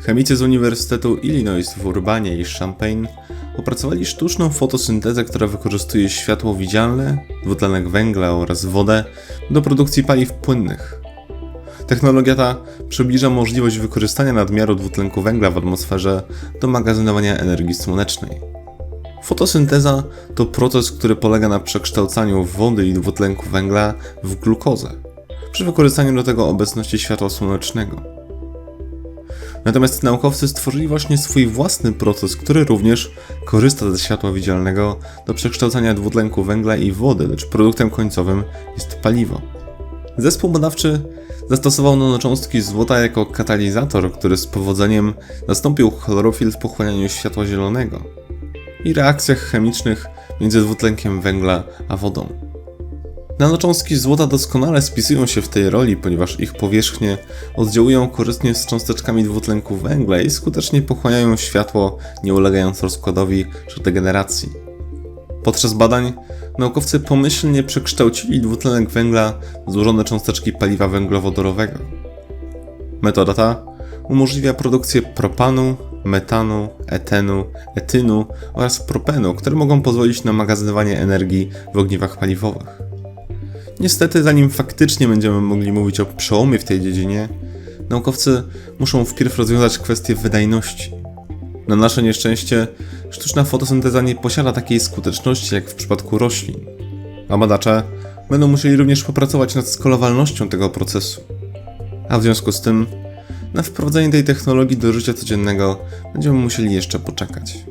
Chemicy z Uniwersytetu Illinois w Urbanie i Champaign opracowali sztuczną fotosyntezę, która wykorzystuje światło widzialne, dwutlenek węgla oraz wodę do produkcji paliw płynnych. Technologia ta przybliża możliwość wykorzystania nadmiaru dwutlenku węgla w atmosferze do magazynowania energii słonecznej. Fotosynteza to proces, który polega na przekształcaniu wody i dwutlenku węgla w glukozę przy wykorzystaniu do tego obecności światła słonecznego. Natomiast naukowcy stworzyli właśnie swój własny proces, który również korzysta ze światła widzialnego do przekształcania dwutlenku węgla i wody, lecz produktem końcowym jest paliwo. Zespół badawczy zastosował nanocząstki złota jako katalizator, który z powodzeniem zastąpił chlorofil w pochłanianiu światła zielonego i reakcjach chemicznych między dwutlenkiem węgla a wodą. Nanocząstki złota doskonale spisują się w tej roli, ponieważ ich powierzchnie oddziałują korzystnie z cząsteczkami dwutlenku węgla i skutecznie pochłaniają światło, nie ulegając rozkładowi czy degeneracji. Podczas badań naukowcy pomyślnie przekształcili dwutlenek węgla w złożone cząsteczki paliwa węglowodorowego. Metoda ta umożliwia produkcję propanu, metanu, etenu, etynu oraz propenu, które mogą pozwolić na magazynowanie energii w ogniwach paliwowych. Niestety, zanim faktycznie będziemy mogli mówić o przełomie w tej dziedzinie, naukowcy muszą wpierw rozwiązać kwestię wydajności. Na nasze nieszczęście, sztuczna fotosynteza nie posiada takiej skuteczności jak w przypadku roślin, a badacze będą musieli również popracować nad skalowalnością tego procesu. A w związku z tym, na wprowadzenie tej technologii do życia codziennego będziemy musieli jeszcze poczekać.